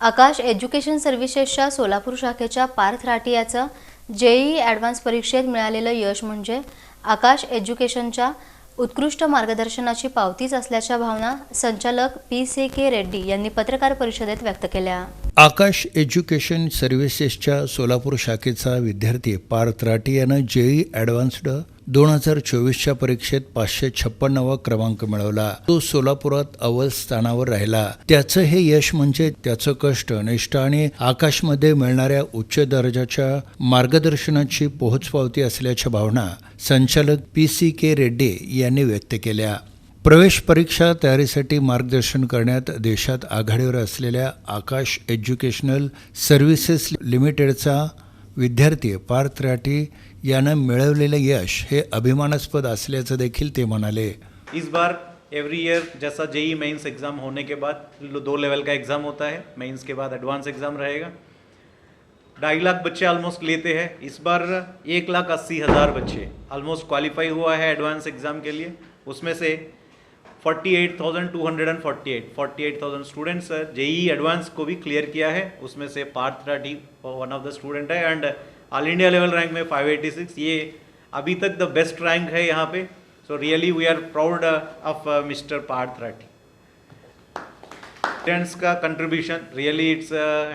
आकाश education सर्व्हिसेसच्या सोलापूर शाखेच्या Parth राठियाचं JEE advance परीक्षेत मिळालेलं यश म्हणजे आकाश एज्युकेशनच्या उत्कृष्ट मार्गदर्शनाची पावतीच असल्याच्या भावना संचालक पी सी के रेड्डी यांनी पत्रकार परिषदेत व्यक्त केल्या. आकाश एज्युकेशन सर्व्हिसेसच्या सोलापूर शाखेचा विद्यार्थी पार्थ राठी यानं जेई ॲडव्हान्स्ड दोन हजार चोवीसच्या परीक्षेत पाचशे छप्पन्नवा क्रमांक मिळवला. तो सोलापुरात अव्वल स्थानावर राहिला. त्याचं हे यश म्हणजे त्याचं कष्ट निष्ठा आणि आकाशमध्ये मिळणाऱ्या उच्च दर्जाच्या मार्गदर्शनाची पोहोचपावती असल्याच्या भावना संचालक पी सी के रेड्डी यांनी व्यक्त केल्या. प्रवेश परीक्षा तयारीसाठी मार्गदर्शन करण्यात देशात आघाडीवर असलेल्या आकाश एज्युकेशनल सर्व्हिसेस लिमिटेडचा विद्यार्थी पार्थ राठी यानं मिळवलेलं यश हे अभिमानास्पद असल्याचं देखील ते म्हणाले. इस बार एवरी ईयर जैसा जेई मेंस एग्ज़ाम होने के बाद लो- दो लेवल का एग्ज़ाम होता है मेंस के बाद एडवांस एग्ज़ाम रहेगा। ढाई लाख बच्चे ऑलमोस्ट लेते हैं। इस बार एक लाख अस्सी हज़ार बच्चे ऑलमोस्ट क्वालिफाई हुआ है एडवांस एग्ज़ाम के लिए। उसमें से forty eight thousand two hundred and forty eight forty eight thousand students JEE advance को भी क्लियर किया है। उसमें से Parth Rathi one of the student है। And all India level rank में 586 ये अभी तक द बेस्ट रैंक है यहाँ पे। So really we are proud of mister Parth Rathi students का contribution really it's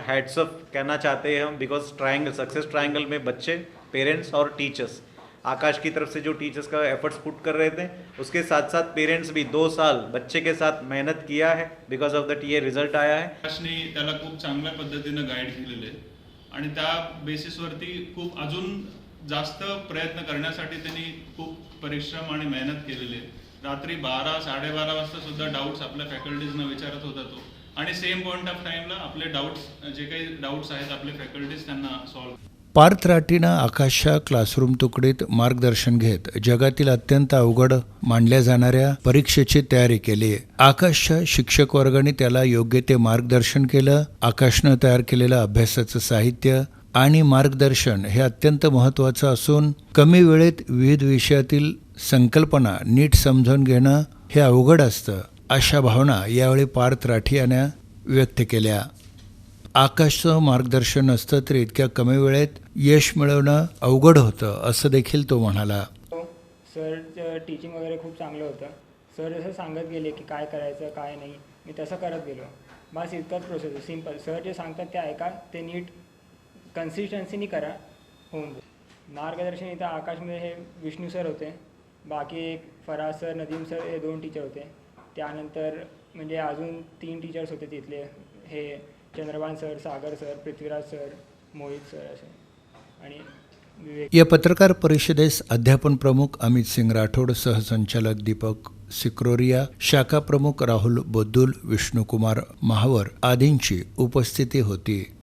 heads off कहना चाहते हैं हम। बिकॉज़ ट्राइंगल सक्सेस ट्राइंगल में बच्चे पेरेंट्स और टीचर्स आकाश की तरफ से जो टीचर्स का एफर्ट्स पुट कर रहे थे उसके साथ साथ पेरेंट्स भी दो साल बच्चे के साथ मेहनत किया है बिकॉज ऑफ दैट ये रिजल्ट आया है। आकाशने त्याला खूप चांगल्या पद्धतीनं गाईड केलेले आहे आणि त्या बेसिसवरती खूप अजून जास्त प्रयत्न करण्यासाठी त्यांनी खूप परिश्रम आणि मेहनत केलेली आहे. रात्री बारा साडेबारा वाजता सुद्धा डाऊट्स आपल्या फॅकल्टीजना विचारत होता तो. आणि सेम पॉईंट ऑफ टाइमला आपले डाऊट्स जे काही डाऊट्स आहेत आपले फॅकल्टीज त्यांना सॉल्व्ह पार्थ राठीनं आकाशच्या क्लासरूम तुकडीत मार्गदर्शन घेत जगातील अत्यंत अवघड मानल्या जाणाऱ्या परीक्षेची तयारी केली. आकाशच्या शिक्षक वर्गाने त्याला योग्य ते मार्गदर्शन केलं आकाशनं तयार केलेलं अभ्यासाचं साहित्य आणि मार्गदर्शन हे अत्यंत महत्त्वाचं असून कमी वेळेत विविध विषयातील संकल्पना नीट समजून घेणं हे अवघड असतं अशा भावना यावेळी पार्थ राठी यानं व्यक्त केल्या. आकाशचं मार्गदर्शन नसतं तर इतक्या कमी वेळेत यश मिळवणं अवघड होतं असं देखील तो म्हणाला. सर टीचिंग वगैरे खूप चांगलं होतं. सर जसं सांगत गेले की काय करायचं काय नाही. मी तसं करत गेलो. बस इतकंच प्रोसेस सिंपल सर जे सांगतात ते ऐका. ते नीट कन्सिस्टन्सीनी करा. होऊन जाईल. मार्गदर्शन इथं आकाशमध्ये हे विष्णू सर होते. बाकी एक फराज सर नदीम सर हे दोन टीचर होते. त्यानंतर म्हणजे अजून तीन टीचर्स होते तिथले. हे Chandrabhan sir Sagar sir Prithviraj sir Mohit sir असे. आणि विवेक. या पत्रकार परिषदेस अध्यापन प्रमुख अमित सिंग राठोड सहसंचालक दीपक सिक्रोरिया शाखा प्रमुख राहुल बोद्दुल विष्णुकुमार महावर आदींची उपस्थिती होती.